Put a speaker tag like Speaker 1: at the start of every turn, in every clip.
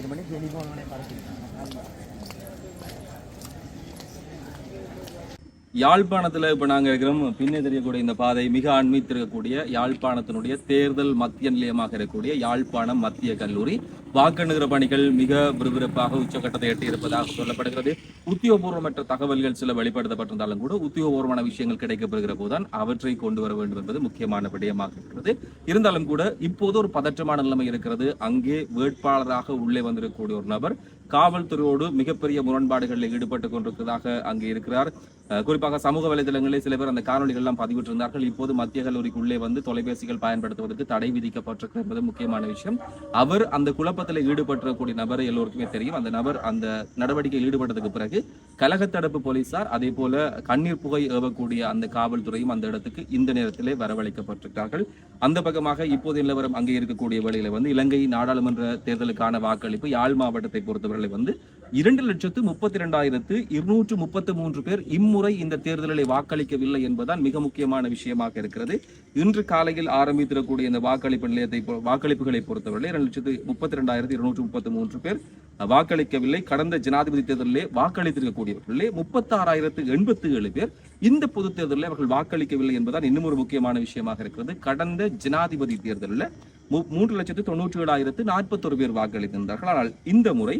Speaker 1: வாகனங்கள் பண்ணி டெலிஃபோன்களை யாழ்ப்பாணத்தில்
Speaker 2: யாழ்ப்பாணத்துல இப்ப நாங்க இருக்கிறோம். பின்னே தெரியக்கூடிய இந்த பாதை மிக அண்மித்திருக்கக்கூடிய யாழ்ப்பாணத்தினுடைய தேர்தல் மத்திய நிலையமாக இருக்கக்கூடிய யாழ்ப்பாணம் மத்திய கல்லூரி. வாக்கெண்ணுகிற பணிகள் மிக விறுவிறுப்பாக உச்சகட்டத்தை எட்டியிருப்பதாக சொல்லப்படுகிறது. உத்தியோகபூர்வமற்ற தகவல்கள் சில வெளிப்படுத்தப்பட்டிருந்தாலும் கூட உத்தியோகபூர்வமான விஷயங்கள் கிடைக்கப்படுகிற போதுதான் அவற்றை கொண்டு வர வேண்டும் என்பது முக்கியமான விடயமாக இருக்கிறது. இருந்தாலும் கூட இப்போது ஒரு பதற்றமான நிலைமை இருக்கிறது. அங்கே வேட்பாளராக உள்ளே வந்திருக்கக்கூடிய ஒரு நபர் காவல்துறையோடு மிகப்பெரிய முரண்பாடுகளில் ஈடுபட்டு கொண்டிருக்கிறதாக அங்கே இருக்கிறார். குறிப்பாக சமூக வலைதளங்களில் சில பேர் அந்த காணொலிகள் எல்லாம் பதிவிட்டிருந்தார்கள். இப்போது மத்திய கல்லூரிக்குள்ளே வந்து தொலைபேசிகள் பயன்படுத்துவதற்கு தடை விதிக்கப்பட்டிருக்கிறது என்பது முக்கியமான விஷயம். அவர் அந்த குழப்பத்தில் ஈடுபட்டுறக்கூடிய நபர் எல்லோருக்குமே தெரியும். அந்த நபர் அந்த நடவடிக்கையில் ஈடுபட்டதுக்கு பிறகு கலகத்தடுப்பு போலீசார் அதே போல கண்ணீர் புகை ஏவக்கூடிய அந்த காவல்துறையும் அந்த இடத்துக்கு இந்த நேரத்திலே வரவழைக்கப்பட்டிருக்கிறார்கள். அந்த பக்கமாக இப்போது நிலவரம் அங்கே இருக்கக்கூடிய வேளையில வந்து இலங்கை நாடாளுமன்ற தேர்தலுக்கான வாக்களிப்பு யாழ் மாவட்டத்தை பொறுத்தவரை வந்து இரண்டு லட்சத்து முப்பத்தி இரண்டாயிரத்து இருநூற்று முப்பத்து மூன்று பேர் இம்முறை இந்த தேர்தலில் வாக்களிக்கவில்லை என்பதுதான் மிக முக்கியமான விஷயமாக இருக்கிறது. இன்று காலையில் ஆரம்பித்திருக்கக்கூடிய இந்த வாக்களிப்பு நிலையத்தை வாக்களிப்புகளை பொறுத்தவரை இரண்டு லட்சத்து முப்பத்தி இரண்டாயிரத்து இருநூற்று முப்பத்து மூன்று பேர் வாக்களிக்கவில்லை. கடந்த ஜனாதிபதி தேர்தலிலே வாக்களித்திருக்கக்கூடியவர்களே முப்பத்தாறாயிரத்து எண்பத்தி ஏழு பேர் இந்த பொது தேர்தலில் அவர்கள் வாக்களிக்கவில்லை என்பதுதான் இன்னும் ஒரு முக்கியமான விஷயமாக இருக்கிறது. கடந்த ஜனாதிபதி தேர்தலில் மூன்று லட்சத்து தொண்ணூற்றி ஏழாயிரத்து நாற்பத்தொரு பேர் வாக்களித்திருந்தார்கள். ஆனால் இந்த முறை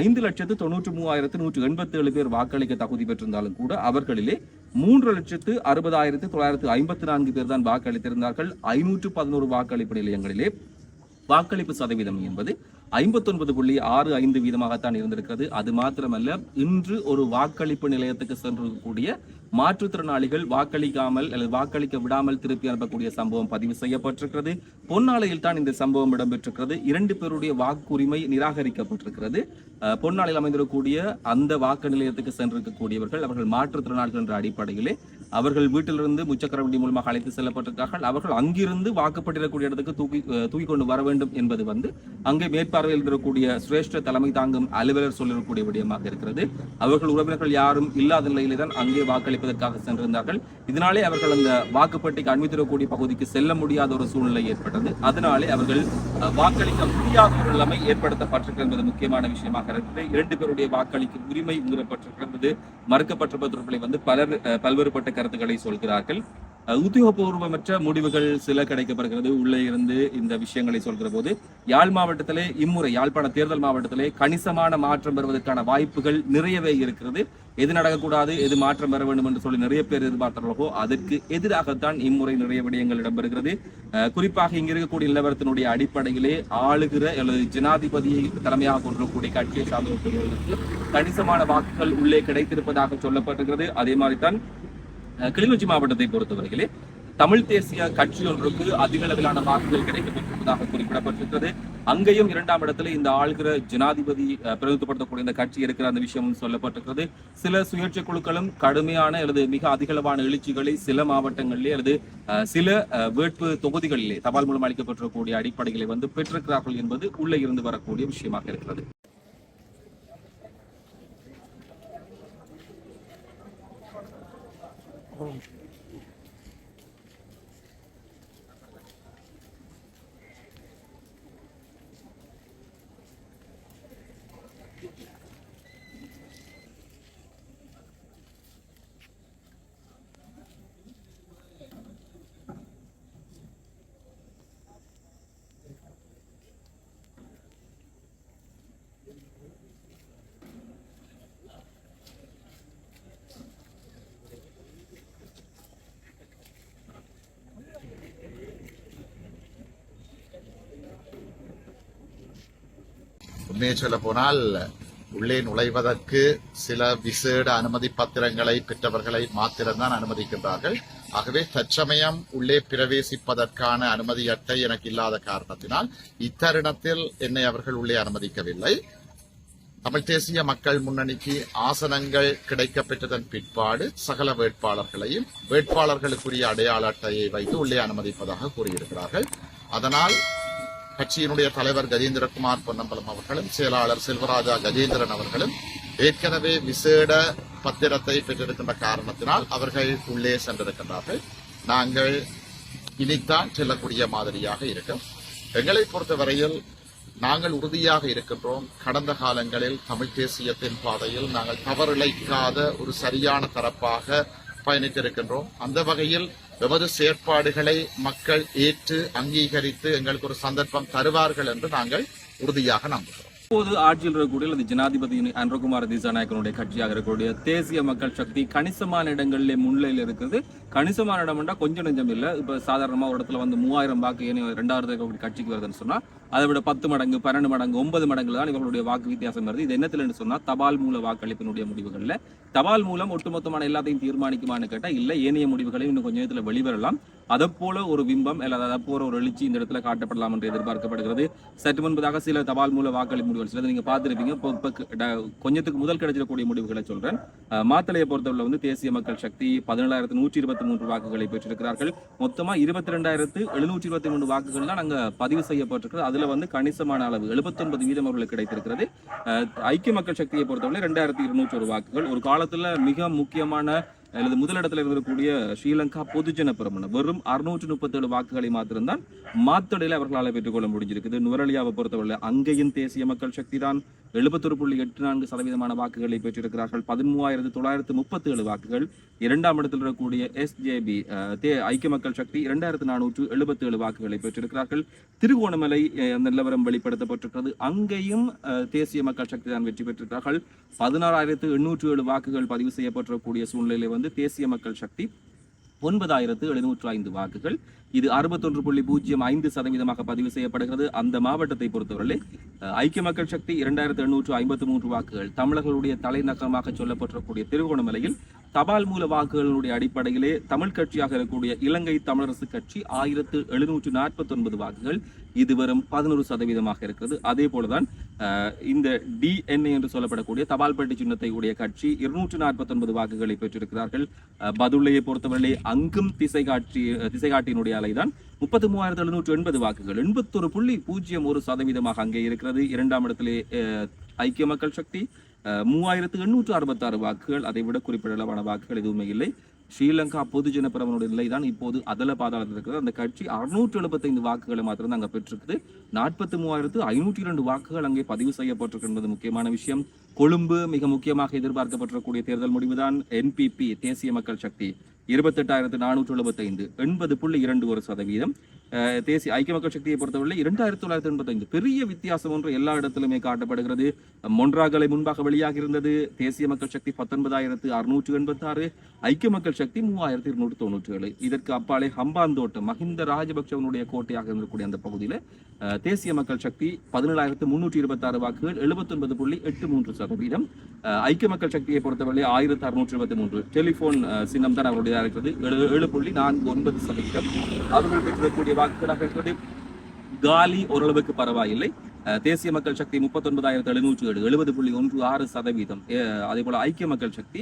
Speaker 2: ஐந்து லட்சத்து தொண்ணூற்று மூவாயிரத்து நூற்று எண்பத்தி ஏழு பேர் வாக்களிக்க தகுதி பெற்றிருந்தாலும் கூட அவர்களிலே மூன்று லட்சத்து அறுபதாயிரத்து தொள்ளாயிரத்து ஐம்பத்தி நான்கு பேர் தான் வாக்களித்திருந்தார்கள். ஐநூற்று பதினோரு வாக்களிப்பு நிலையங்களிலே வாக்களிப்பு சதவீதம் என்பது ஐம்பத்தொன்பது புள்ளி ஆறு ஐந்து வீதமாகத்தான் இருந்திருக்கிறது. அது மாத்திரமல்ல இன்று ஒரு வாக்களிப்பு நிலையத்துக்கு சென்றக்கூடிய மாற்றுத்திறனாளிகள் வாக்களிக்காமல் அல்லது வாக்களிக்க விடாமல் திருப்பி அனுப்பக்கூடிய சம்பவம் பதிவு செய்யப்பட்டிருக்கிறது. பொன்னாலையில் தான் இந்த சம்பவம் இடம்பெற்றிருக்கிறது. இரண்டு பேருடைய வாக்குரிமை நிராகரிக்கப்பட்டிருக்கிறது. பொன்னாலையில் அமைந்திருக்கக்கூடிய அந்த வாக்கு நிலையத்துக்கு சென்றிருக்கக்கூடியவர்கள் அவர்கள் மாற்றுத்திறனாளிகள் என்ற அடிப்படையிலே அவர்கள் வீட்டிலிருந்து முச்சக்கர வண்டி மூலமாக அழைத்து செல்லப்பட்டிருக்கார்கள் அவர்கள் அங்கிருந்து வாக்குப்பட்டிருக்கக்கூடிய இடத்துக்கு தூக்கி தூக்கி கொண்டு வர வேண்டும் என்பது வந்து அங்கே மேற்பார்வையில் இருக்கக்கூடிய சிரேஷ்ட தலைமை தாங்கும் அலுவலர் சொல்லிருக்கக்கூடிய விடயமாக இருக்கிறது. அவர்கள் உறவினர்கள் யாரும் இல்லாத நிலையிலே தான் அங்கே வாக்களிப்பதற்காக சென்றிருந்தார்கள். இதனாலே அவர்கள் அந்த வாக்குப்பட்டிக்கு அண்மித்திருக்கக்கூடிய பகுதிக்கு செல்ல முடியாத ஒரு சூழ்நிலை ஏற்பட்டது. அதனாலே அவர்கள் வாக்களிக்க முடியாத ஒரு நிலைமை ஏற்படுத்தப்பட்டிருக்கிறது என்பது முக்கியமான விஷயமாக இருக்கிறது இரண்டு பேருடைய வாக்களிக்கும் உரிமை மீறப்பட்டிருக்கிறது மறுக்கப்பட்டிருப்பது வந்து பலர் பல்வேறுபட்ட கருத்துக்களை சொல்கிறார்கள். உத்தியோகபூர்வமற்ற முடிவுகள் சில கிடைக்கப்படுகிறது. உள்ளே இருந்து இந்த விஷயங்களை சொல்கிற போது யாழ் மாவட்டத்திலே இம்முறை யாழ்ப்பாண தேர்தல் மாவட்டத்திலே கணிசமான மாற்றம் பெறுவதற்கான வாய்ப்புகள் நிறையவே இருக்கிறது. எது நடக்கக்கூடாது எது மாற்றம் பெற வேண்டும் என்று சொல்லி நிறைய பேர் எதிர்பார்த்தார்களோ அதற்கு எதிராகத்தான் இம்முறை நிறைய விடயங்கள் இடம்பெறுகிறது. அஹ், குறிப்பாக இங்க இருக்கக்கூடிய நிலவரத்தினுடைய அடிப்படையிலே ஆளுகிற அல்லது ஜனாதிபதியை தலைமையாக கொண்டிருக்கக்கூடிய கட்சியை சார்ந்தவர்களுக்கு கணிசமான வாக்குகள் உள்ளே கிடைத்திருப்பதாக சொல்லப்பட்டிருக்கிறது. அதே மாதிரி தான் கிளிநொச்சி மாவட்டத்தை பொறுத்தவரையிலே தமிழ் தேசிய கட்சி ஒன்றுக்கு அதிக அளவிலான வாக்குகள் கிடைக்கப்பட்டிருப்பதாக குறிப்பிடப்பட்டிருக்கிறது. அங்கேயும் இரண்டாம் இடத்துல இந்த ஆளுகிற ஜனாதிபதி அஹ், இந்த கட்சி இருக்கிற அந்த விஷயமும் சொல்லப்பட்டிருக்கிறது. சில சுயேட்சை குழுக்களும் கடுமையான அல்லது மிக அதிகளவான எழுச்சிகளை சில மாவட்டங்களிலே அல்லது அஹ், சில அஹ், வேட்பு தொகுதிகளிலே தபால் மூலம் அளிக்கப்பட்டிருக்கக்கூடிய அடிப்படைகளை வந்து பெற்றிருக்கிறார்கள் என்பது உள்ளே இருந்து வரக்கூடிய விஷயமாக இருக்கிறது. kurulmuş.
Speaker 3: உண்மையை சொல்ல போனால் உள்ளே நுழைவதற்கு சில விசேட அனுமதி பத்திரங்களை பெற்றவர்களை மாத்திரம்தான் அனுமதிக்கின்றார்கள். ஆகவே தற்சமயம் உள்ளே பிரவேசிப்பதற்கான அனுமதி அட்டை எனக்கு இல்லாத காரணத்தினால் இத்தருணத்தில் என்னை அவர்கள் உள்ளே அனுமதிக்கவில்லை. தமிழ் தேசிய மக்கள் முன்னணிக்கு ஆசனங்கள் கிடைக்கப்பெற்றதன் பிற்பாடு சகல வேட்பாளர்களையும் வேட்பாளர்களுக்குரிய அடையாள அட்டையை வைத்து உள்ளே அனுமதிப்பதாக கூறியிருக்கிறார்கள். அதனால் கட்சியினுடைய தலைவர் கஜேந்திரகுமார் பொன்னம்பலம் அவர்களும் செயலாளர் செல்வராஜா கஜேந்திரன் அவர்களும் ஏற்கனவே விசேட பத்திரத்தை பெற்றிருக்கின்ற காரணத்தினால் அவர்கள் உள்ளே சென்றிருக்கின்றார்கள். நாங்கள் இனித்தான் செல்லக்கூடிய மாதிரியாக இருக்கும். எங்களை பொறுத்தவரையில் நாங்கள் உறுதியாக இருக்கின்றோம். கடந்த காலங்களில் தமிழ் தேசியத்தின் பாதையில் நாங்கள் தவறிழைக்காத ஒரு சரியான தரப்பாக பயணித்திருக்கின்றோம். அந்த வகையில் எமது செயற்பாடுகளை மக்கள் ஏற்று அங்கீகரித்து எங்களுக்கு ஒரு சந்தர்ப்பம் தருவார்கள் என்று நாங்கள் உறுதியாக நம்புகிறோம்.
Speaker 2: இப்போது ஆட்சியில் இருக்கக்கூடிய அல்லது ஜனாதிபதி அன்றகுமார திசாநாயக்கனுடைய கட்சியாக இருக்கக்கூடிய தேசிய மக்கள் சக்தி கணிசமான இடங்களிலே முன்னிலையில் இருக்குது. கணிசமான இடம்னா கொஞ்சம் நெஞ்சம் இல்லை. இப்போ சாதாரணமாக ஒரு இடத்துல வந்து மூவாயிரம் வாக்கு ஏனி ரெண்டாவது இருக்கக்கூடிய கட்சிக்கு வருதுன்னு சொன்னால் அதை விட பத்து மடங்கு பன்னெண்டு மடங்கு ஒன்பது மடங்கு தான் இவர்களுடைய வாக்கு வித்தியாசம் வருது. இது என்னத்துல சொன்னால் தபால் மூல வாக்களிப்பினுடைய முடிவுகளில். தபால் மூலம் ஒட்டுமொத்தமான எல்லாத்தையும் தீர்மானிக்குமான்னு கேட்டால் இல்லை ஏனைய முடிவுகளையும் இன்னும் கொஞ்சம் இதுல வெளிவரலாம். அதை போல ஒரு பிம்பம் அல்லது அதை போல ஒரு எழுச்சி இந்த இடத்துல காட்டப்படலாம் என்று எதிர்பார்க்கப்படுகிறது. சற்று முன்பதாக சில தபால் மூல வாக்களி முடிவுகள் சிலது நீங்க பார்த்திருப்பீங்க. இப்போ ட- கொஞ்சத்துக்கு முதல் கிடைச்சிடக்கூடிய முடிவுகளை சொல்றேன். மாத்தலையை பொறுத்தவரை வந்து தேசிய மக்கள் சக்தி பதினேழாயிரத்து நூற்றி இருபத்தி மூன்று வாக்குகளை பெற்றிருக்கிறார்கள். மொத்தமா இருபத்தி ரெண்டாயிரத்து எழுநூற்றி இருபத்தி மூணு வாக்குகள் தான் அங்க பதிவு செய்யப்பட்டிருக்கிறது. அதுல வந்து கணிசமான அளவு எழுபத்தொன்பது வீதம் அவர்களுக்கு கிடைத்திருக்கிறது. அஹ், ஐக்கிய மக்கள் சக்தியை பொறுத்தவரை ரெண்டாயிரத்தி இருநூற்றி ஒரு வாக்குகள். ஒரு காலத்துல மிக முக்கியமான அல்லது முதலிடத்தில் இருக்கக்கூடிய ஸ்ரீலங்கா பொதுஜன பெருமன வெறும் அறுநூற்று முப்பத்தேழு வாக்குகளை மாத்திரம்தான் மாத்தடையில் அவர்களால் பெற்றுக்கொள்ள முடிஞ்சிருக்குது. நுவரலியாவை பொறுத்தவரை அங்கேயும் தேசிய மக்கள் சக்தி தான் எழுபத்தொரு புள்ளி எட்டு நான்கு சதவீதமான வாக்குகளை பெற்றிருக்கிறார்கள். பதிமூவாயிரத்து தொள்ளாயிரத்து முப்பத்தி ஏழு வாக்குகள். இரண்டாம் இடத்தில் இருக்கக்கூடிய எஸ்ஜேபி ஐக்கிய மக்கள் சக்தி இரண்டாயிரத்து நானூற்று எழுபத்தி ஏழு வாக்குகளை பெற்றிருக்கிறார்கள். திருகோணமலை நிலவரம் வெளிப்படுத்தப்பட்டிருக்கிறது. அங்கேயும் தேசிய மக்கள் சக்தி தான் வெற்றி பெற்றிருக்கிறார்கள். பதினாறாயிரத்து எண்ணூற்று ஏழு வாக்குகள் பதிவு செய்யப்பட்டிருக்கக்கூடிய சூழ்நிலையில் வந்து தேசிய மக்கள் சக்தி ஒன்பதாயிரத்து எழுநூற்று ஐந்து வாக்குகள். இது அறுபத்தொன்று புள்ளி பூஜ்ஜியம் ஐந்து சதவீதமாக பதிவு செய்யப்படுகிறது. அந்த மாவட்டத்தை பொறுத்தவரை ஐக்கிய மக்கள் சக்தி இரண்டாயிரத்து எண்ணூற்று ஐம்பத்து மூன்று வாக்குகள். தமிழர்களுடைய தலைநகரமாக சொல்லப்பட்டிருக்கக்கூடிய திருகோணமலையில் தபால் மூல வாக்குகளுடைய அடிப்படையிலே தமிழ் கட்சியாக இருக்கக்கூடிய இலங்கை தமிழரசு கட்சி ஆயிரத்து எழுநூற்று நாற்பத்தி ஒன்பது வாக்குகள் இது வரும் பதினோரு சதவீதமாக இருக்கிறது. அதே போலதான் இந்த டிஎன்ஏ என்று சொல்லப்படக்கூடிய தபால் பெட்டி சின்னத்தை உடைய கட்சி இருநூற்று நாற்பத்தி ஒன்பது வாக்குகளை பெற்றிருக்கிறார்கள். பதுளையை பொறுத்தவரை அங்கும் திசை காட்சி திசை காட்டியினுடைய அலைதான். முப்பத்தி மூவாயிரத்து எழுநூற்று எண்பது வாக்குகள். எண்பத்தொரு புள்ளி பூஜ்ஜியம் ஒரு சதவீதமாக அங்கே இருக்கிறது. இரண்டாம் இடத்திலே ஐக்கிய மக்கள் சக்தி மூவாயிரத்து எண்ணூற்று அறுபத்தாறு வாக்குகள். அதை விட குறிப்பிடளவான வாக்குகள் எதுவுமே இல்லை. ஸ்ரீலங்கா பொதுஜன பிரமனுடைய நிலை தான் இப்போது அதல பாதாளத்தில் இருக்கிறது. அந்த கட்சி அறுநூற்று எழுபத்தைந்து வாக்குகளை மாத்திரம் அங்கே பெற்றிருக்குது. நாற்பத்தி மூவாயிரத்து ஐநூற்றி இரண்டு வாக்குகள் அங்கே பதிவு செய்யப்பட்டிருக்கு என்பது முக்கியமான விஷயம். கொழும்பு மிக முக்கியமாக எதிர்பார்க்கப்பட்டிருக்கக்கூடிய தேர்தல் முடிவுதான். என்பிபி தேசிய மக்கள் சக்தி. இருபத்தெட்டாயிரத்து நானூற்று எழுபத்தைந்து எண்பது புள்ளி இரண்டு ஒரு சதவீதம். தேசிய ஐக்கிய மக்கள் சக்தியை பொறுத்தவரை இரண்டாயிரத்தி தொள்ளாயிரத்தி எண்பத்தைந்து. பெரிய வித்தியாசம் ஒன்று எல்லா இடத்திலுமே காட்டப்படுகிறது. மொன்றாகலை முன்பாக வெளியாக இருந்தது. தேசிய மக்கள் சக்தி பத்தொன்பதாயிரத்து அறுநூற்று எண்பத்தி ஆறு ஐக்கிய மக்கள் சக்தி மூவாயிரத்தி இருநூற்று தொண்ணூற்றி ஏழு இதற்கு அப்பாலே ஹம்பாந்தோட்டம் மஹிந்த ராஜபக்சவனுடைய கோட்டையாக இருக்கக்கூடிய அந்த பகுதியில் தேசிய மக்கள் சக்தி பதினேழாயிரத்து முன்னூற்றி இருபத்தி ஆறு வாக்குகள் எழுபத்தொன்பது புள்ளி எட்டு மூன்று சதவீதம். ஐக்கிய மக்கள் சக்தியை பொறுத்தவரை ஆயிரத்தி அறுநூற்று இருபத்தி மூன்று. டெலிபோன் சின்னம் தான் அவருடைய இருக்கிறது ஏழு ஏழு புள்ளி நான்கு ஒன்பது சதவீதம். அவர்கள் பெற்றிருக்கக்கூடிய வாக்குகளாக இருக்கிறது காலி ஓரளவுக்கு பரவாயில்லை. தேசிய மக்கள் சக்தி முப்பத்தொன்பதாயிரத்தி எழுநூற்றி ஏழு எழுபது புள்ளி ஒன்று ஆறு சதவீதம். அஹ், அதே போல ஐக்கிய மக்கள் சக்தி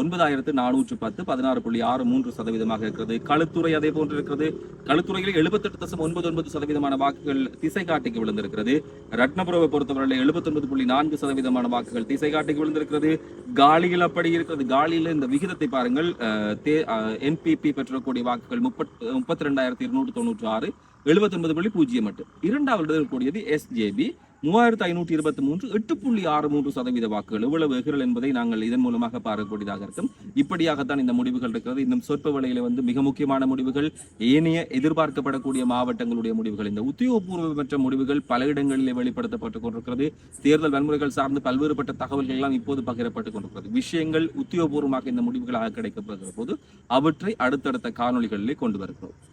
Speaker 2: ஒன்பதாயிரத்து நானூற்று பத்து பதினாறு புள்ளி ஆறு மூன்று சதவீதமாக இருக்கிறது. களுத்துறை அதே போன்று இருக்கிறது. களுத்துறையில் எழுபத்தெட்டு தசம் ஒன்பது ஒன்பது சதவீதமான வாக்குகள் திசை காட்டிக்கு விழுந்திருக்கிறது. ரத்னபுரவை பொறுத்தவரையில் எழுபத்தொன்பது புள்ளி நான்கு சதவீதமான வாக்குகள் திசை காட்டிக்கு விழுந்திருக்கிறது. காலியில் அப்படி இருக்கிறது. காலியில் இந்த விகிதத்தை பாருங்கள். என்பிபி பெற்றக்கூடிய வாக்குகள் முப்பத்தி முப்பத்தி ரெண்டாயிரத்தி இருநூற்று தொண்ணூற்று ஆறு எழுபத்தி ஒன்பது புள்ளி பூஜ்ஜியம் எட்டு. இரண்டாவது இருக்கக்கூடியது எஸ்ஜேபி மூவாயிரத்து ஐநூற்றி இருபத்தி மூன்று எட்டு புள்ளி ஆறு மூன்று சதவீத வாக்குகள். எவ்வளவு எகிரல் என்பதை நாங்கள் இதன் மூலமாக பார்க்கக்கூடியதாக இருக்கும். இப்படியாகத்தான் இந்த முடிவுகள் இருக்கிறது. இன்னும் சொற்ப வேளையில வந்து மிக முக்கியமான முடிவுகள் ஏனைய எதிர்பார்க்கப்படக்கூடிய மாவட்டங்களுடைய முடிவுகள் இந்த உத்தியோகபூர்வமற்ற முடிவுகள் பல இடங்களிலே வெளிப்படுத்தப்பட்டுக் கொண்டிருக்கிறது. தேர்தல் வன்முறைகள் சார்ந்து பல்வேறுபட்ட தகவல்கள் எல்லாம் இப்போது பகிரப்பட்டுக் கொண்டிருக்கிறது. விஷயங்கள் உத்தியோகபூர்வமாக இந்த முடிவுகளாக கிடைக்கப்படுகிற போது அவற்றை அடுத்தடுத்த காணொலிகளிலே கொண்டு வருகிறோம்.